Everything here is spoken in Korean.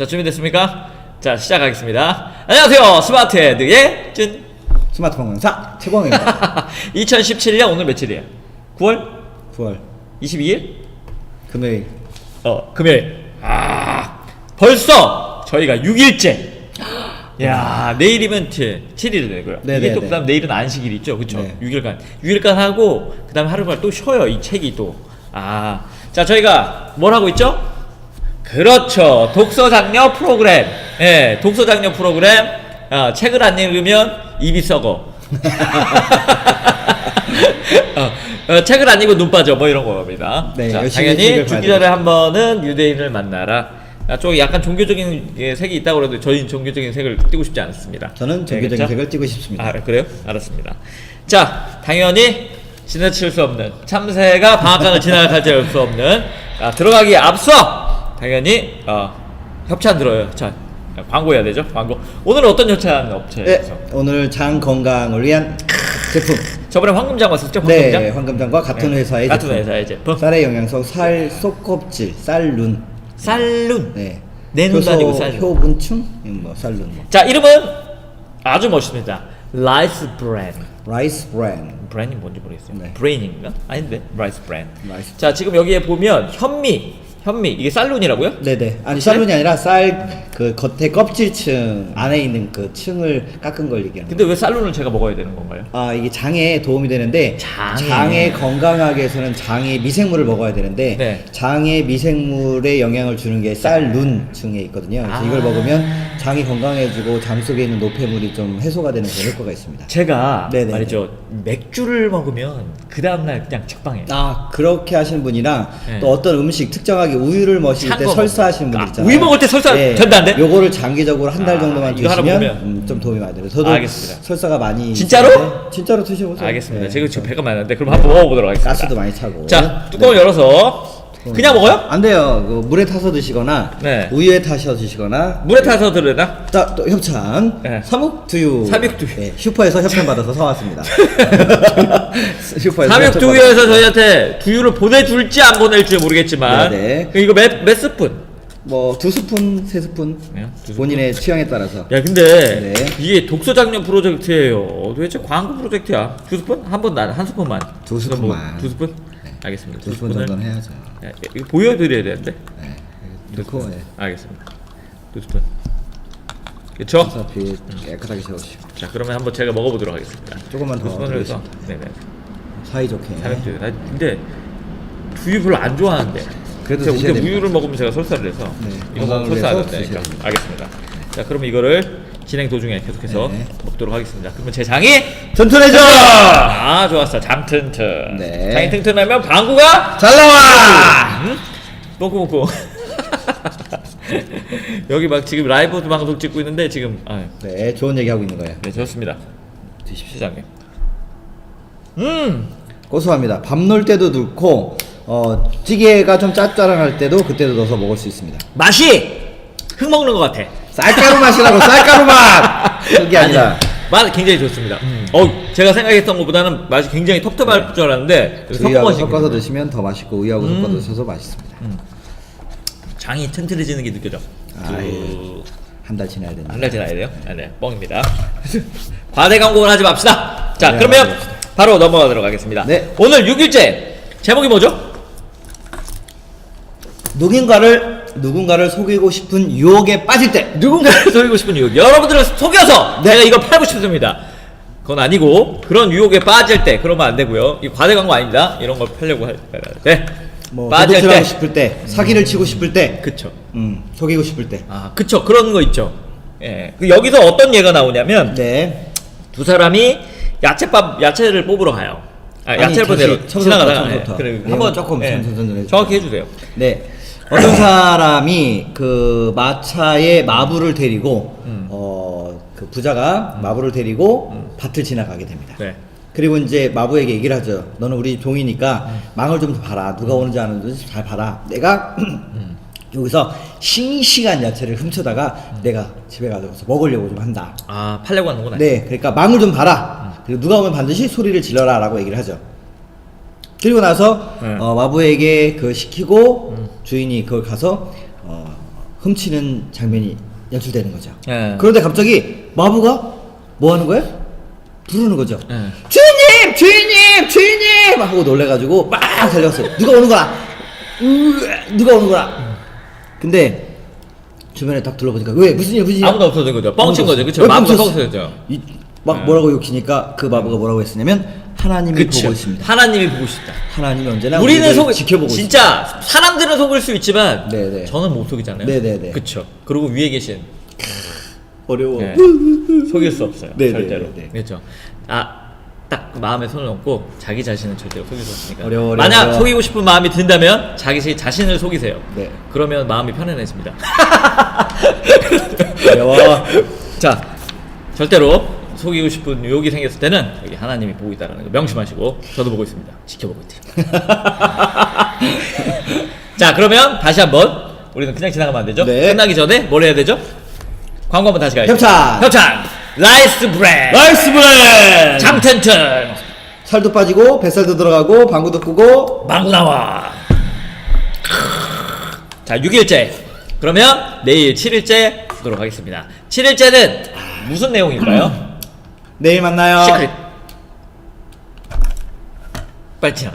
자, 준비됐습니까? 자, 시작하겠습니다. 안녕하세요. 스마트 헤드의 준. 스마트폰 강사 최광입니다. 2017년 오늘 며칠이에요? 9월 9월 22일? 금요일. 어, 금요일. 아, 벌써 저희가 6일째. 야, 내일이면 7일 되고요. 네, 이게 네, 또 네. 그다음 내일은 안식일 있죠, 그렇죠? 네. 6일간, 6일간 하고 그 다음에 하루가 또 쉬어요. 이 책이 또. 아, 자 저희가 뭘 하고 있죠? 그렇죠, 독서 장려 프로그램. 예, 독서 장려 프로그램. 아, 책을 안 읽으면 입이 썩어. 어, 어, 책을 안 읽고 눈 빠져 뭐 이런 겁니다. 네, 자, 열심히 당연히 봐야 전에 한 번은 유대인을 만나라. 아, 좀 약간 종교적인 예, 색이 있다고 그래도 저희는 종교적인 색을 띄고 싶지 않습니다. 저는 종교적인 알겠죠? 색을 띄고 싶습니다. 아 그래요? 알았습니다. 자 당연히 지나칠 수 없는 참새가 방앗간을 지나갈 수 없는 아, 들어가기에 앞서 당연히 어, 협찬 들어요. 협찬 광고해야 되죠? 광고. 오늘 어떤 협찬 네, 업체에서? 오늘 장 건강을 위한 제품. 저번에 황금장 왔었죠? 황금장? 네, 황금장과 같은 네, 회사의 같은 제품. 회사의 제품. 쌀의 영양소, 살 속껍질, 쌀룬. 쌀룬. 네. 내 눈도 아니고 쌀룬. 효분충, 뭐 쌀룬. 뭐. 자 이름은 아주 멋있습니다. 라이스 브랜. 라이스 브랜. 브랜이 뭔지 모르겠어요. 네. 브레인인가? 아닌데 라이스 브랜. 라이스. 자 지금 여기에 보면 현미, 현미 이게 쌀룬이라고요? 네네. 아니 쌀룬이 아니라 쌀 그 겉에 껍질층 안에 있는 그 층을 깎은 걸 얘기하는. 근데 왜 쌀룬을 제가 먹어야 되는 건가요? 아 이게 장에 도움이 되는데 장에. 건강하게 해서는 장에 미생물을 먹어야 되는데 네. 장에 미생물에 영향을 주는 게 쌀룬층에 있거든요. 그래서 아. 이걸 먹으면 장이 건강해지고 장 속에 있는 노폐물이 좀 해소가 되는 그런 효과가 있습니다. 제가 네네네. 말이죠 맥주를 먹으면 그 다음날 그냥 책방해요. 아 그렇게 하시는 분이랑 네. 또 어떤 음식 특정하게 우유를 마실 찬때 거 설사하시는 먹- 분들 아, 있잖아요. 우유 먹을 때 설사 된다 안 돼? 요거를 장기적으로 한 달 아, 정도만 이거 하나 드시면? 음, 좀 도움이 많이 돼요. 저도 알겠습니다. 설사가 많이 진짜로? 있는데 진짜로 드셔보세요. 알겠습니다. 네. 지금 지금 배가 나는데 그럼 한번 먹어보도록 하겠습니다. 가스도 많이 차고. 자 뚜껑을 열어서 그냥 먹어요? 안 돼요. 그 물에 타서 드시거나 네. 우유에 타셔 드시거나 물에 타서 들으나? 자, 또 협찬 네. 삼육두유 삼육두유. 네, 슈퍼에서 협찬 받아서 사왔습니다. 슈퍼에서 협찬 삼육두유에서 저희한테 두유를 보내줄지 안 보낼지 모르겠지만 네네. 이거 몇, 몇 스푼? 뭐두 스푼, 세 스푼 네, 두 스푼. 본인의 취향에 따라서. 야 근데 네. 이게 독서 장려 프로젝트예요. 도대체 광고 프로젝트야. 두 스푼? 한번한 스푼만. 두 스푼만. 두 스푼? 알겠습니다. 두 스푼 정도는 해야죠. 야, 이거 보여드려야 되는데. 네. 두 넣고. 네. 알겠습니다. 두 스푼. 그렇죠? 어차피 깨끗하게 세우시고 자 그러면 한번 제가 먹어보도록 하겠습니다. 조금만 두더 스푼을 해서 네네. 사이좋게. 삼육두유. 나 근데 두유 별로 안 좋아하는데. 그래도 제가 드셔야 근데 됩니다. 우유를 먹으면 제가 설사를 해서 네, 이거 먹으면 건강을 설사 안 위해서 된다니까. 드셔야 됩니다. 알겠습니다. 자 그럼 이거를 진행 도중에 계속해서 네. 먹도록 하겠습니다. 그러면 제 장이 튼튼해져. 아 좋았어 장 튼튼 네. 장이 튼튼하면 방구가 잘 나와. 음? 뽕뽕뽕 여기 막 지금 라이브 방송 찍고 있는데 지금 아, 네, 좋은 얘기 하고 있는 거예요. 네 좋습니다 드십시오 장님 음 고소합니다. 밥 넣을 때도 넣고 어, 찌개가 좀 짭짤할 때도 그때도 넣어서 먹을 수 있습니다. 맛이 흙 먹는 것 같아 쌀가루 맛이라고 쌀가루 맛. 그게 아니라 맛 굉장히 좋습니다 어 제가 생각했던 것보다는 맛이 굉장히 텁텁할 줄 알았는데 섞어서 섞어서 드시면 더 맛있고 우유하고 섞어서 드셔서 맛있습니다. 장이 튼튼해지는 게 느껴져 아, 예. 그... 한달 지나야 된다. 한달 지나야 돼요? 아, 네, 뻥입니다. 과대 광고는 하지 맙시다. 자, 네, 그러면 알겠습니다. 바로 넘어가도록 하겠습니다. 네. 오늘 6일째 제목이 뭐죠? 누군가를 누군가를 속이고 싶은 유혹에 빠질 때 누군가를 속이고 싶은 유혹. 여러분들을 속여서 네. 내가 이걸 팔고 싶습니다. 그건 아니고 그런 유혹에 빠질 때 그러면 안 되고요. 이 과대 광고 아닙니다. 이런 걸 팔려고 할 때. 뭐 빠질 도둑질하고 때. 싶을 때 사기를 치고 싶을 때 그쵸. 음, 속이고 싶을 때. 아, 그쵸. 그런 거 있죠. 예. 그 여기서 어떤 예가 나오냐면 네. 두 사람이 야채밥 야채를 뽑으러 가요. 아, 아니, 야채를 뽑으러 지나가다가 처음부터. 예, 그래, 내용 한번 조금 예, 천천히 해주세요. 정확히 해주세요. 네. 어떤 사람이 그 마차에 마부를 데리고 음. 어, 그 부자가 마부를 데리고 밭을 지나가게 됩니다. 네. 그리고 이제 마부에게 얘기를 하죠. 너는 우리 종이니까 음. 망을 좀 봐라. 누가 오는지 아는지 잘 봐라. 내가 음. 여기서 싱싱한 야채를 훔쳐다가 음. 내가 집에 가져가서 먹으려고 좀 한다. 아 팔려고 하는구나. 네, 그러니까 망을 좀 봐라. 그리고 누가 오면 반드시 소리를 질러라라고 얘기를 하죠. 그리고 나서 네. 어, 마부에게 그 시키고 음. 주인이 그걸 가서 어, 훔치는 장면이 연출되는 거죠. 예. 그런데 갑자기 마부가 뭐 하는 거예요? 부르는 거죠. 예. 주인님, 주인님, 주인님 하고 놀래가지고 막 달려갔어요. 누가 오는 거야? 으, 누가 오는 거야? 근데 주변에 딱 둘러보니까 왜 무슨 일 무슨 일? 아무도 없어진 거죠. 뻥친 거죠. 왜 마부가? 뻥쳤죠. 이- 막 예. 뭐라고 욕치니까 그 마부가 뭐라고 했으냐면 하나님이 그쵸. 보고 있습니다. 하나님이 보고 싶다. 하나님이 언제나 우리는 우리를 속 지켜보고 있습니다. 진짜 사람들은 속을 수 있지만 네네. 저는 못 속이잖아요. 네네네. 그쵸. 그리고 위에 계신 어려워. 예. 속일 수 없어요. 네네네. 절대로. 네. 그렇죠. 아 딱 마음에 손을 얹고 자기 자신은 절대로 속일 수 없으니까. 어려워, 어려워, 만약. 속이고 싶은 마음이 든다면 자기 자신을 속이세요. 네. 그러면 마음이 편안해집니다. 어려워. 자, 절대로 속이고 싶은 유혹이 생겼을 때는 여기 하나님이 보고 있다는 거 명심하시고 저도 보고 있습니다. 지켜보고 있대요. 자, 그러면 다시 한번 우리는 그냥 지나가면 안 되죠? 네. 끝나기 전에 뭘 해야 되죠? 광고 한번 다시 가야죠. 협찬! 협찬! 라이스 브레드! 나이스 브레! 장텐튼! 살도 빠지고 뱃살도 들어가고 방구도 끄고 망고 나와! 자, 6일째. 그러면 내일 7일째 보도록 하겠습니다. 7일째는 무슨 내용일까요? 내일 만나요. 시크릿. 빨리 지나.